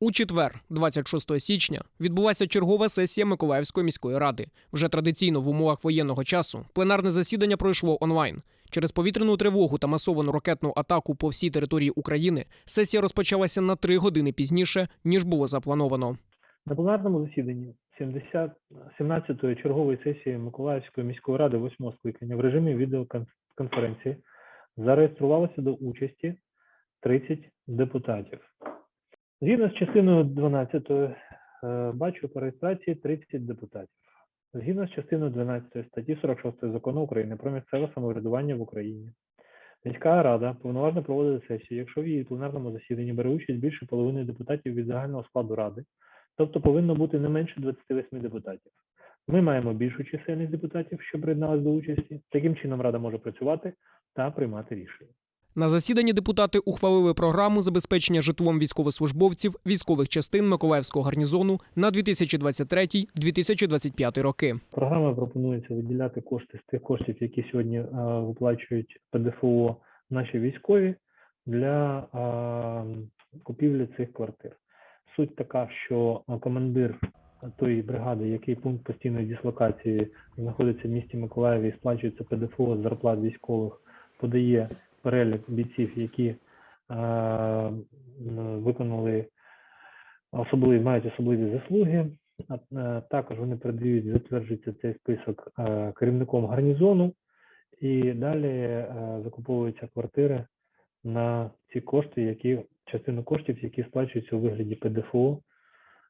У четвер, 26 січня, відбулася чергова сесія Миколаївської міської ради. Вже традиційно в умовах воєнного часу пленарне засідання пройшло онлайн. Через повітряну тривогу та масовану ракетну атаку по всій території України сесія розпочалася на три години пізніше, ніж було заплановано. На пленарному засіданні 70 17-ї чергової сесії Миколаївської міської ради 8 скликання в режимі відеоконференції зареєструвалося до участі 30 депутатів. Згідно з частиною 12 е, бачу по реєстрації 30 депутатів. Згідно з частиною 12 статті 46 закону України про місцеве самоврядування в Україні. Міська рада повноважно проводити сесію, якщо в її пленарному засіданні бере участь більше половини депутатів від загального складу ради, тобто повинно бути не менше 28 депутатів. Ми маємо більшу чисельність депутатів, що приєдналися до участі. Таким чином рада може працювати та приймати рішення. На засіданні депутати ухвалили програму забезпечення житлом військовослужбовців військових частин Миколаївського гарнізону на 2023-2025 роки. Програма пропонується виділяти кошти з тих коштів, які сьогодні виплачують ПДФО наші військові для купівлі цих квартир. Суть така, що командир тої бригади, який пункт постійної дислокації знаходиться в місті Миколаєві і сплачується ПДФО з зарплат військових, подає перелік бійців, які е, виконали особливі, мають особливі заслуги. Е, Також вони передають, затверджується цей список е, керівником гарнізону, і далі закуповуються квартири на ці кошти, які частину коштів, які сплачуються у вигляді ПДФО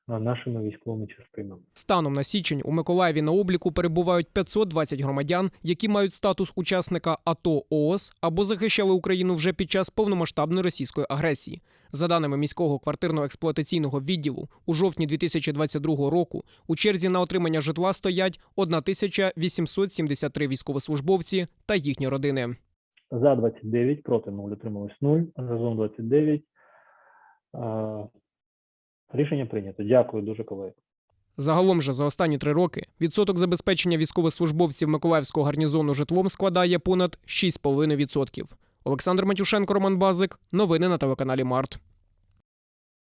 нашими військовими частинами. Станом на січень у Миколаєві на обліку перебувають 520 громадян, які мають статус учасника АТО ООС або захищали Україну вже під час повномасштабної російської агресії. За даними міського квартирно-експлуатаційного відділу, у жовтні 2022 року у черзі на отримання житла стоять 1873 військовослужбовці та їхні родини. За 29, проти 0, утрималось 0, разом 29. Рішення прийнято. Дякую дуже, колеги. Загалом же за останні три роки відсоток забезпечення військовослужбовців Миколаївського гарнізону житлом складає понад 6,5%. Олександр Матюшенко, Роман Базик. Новини на телеканалі Март.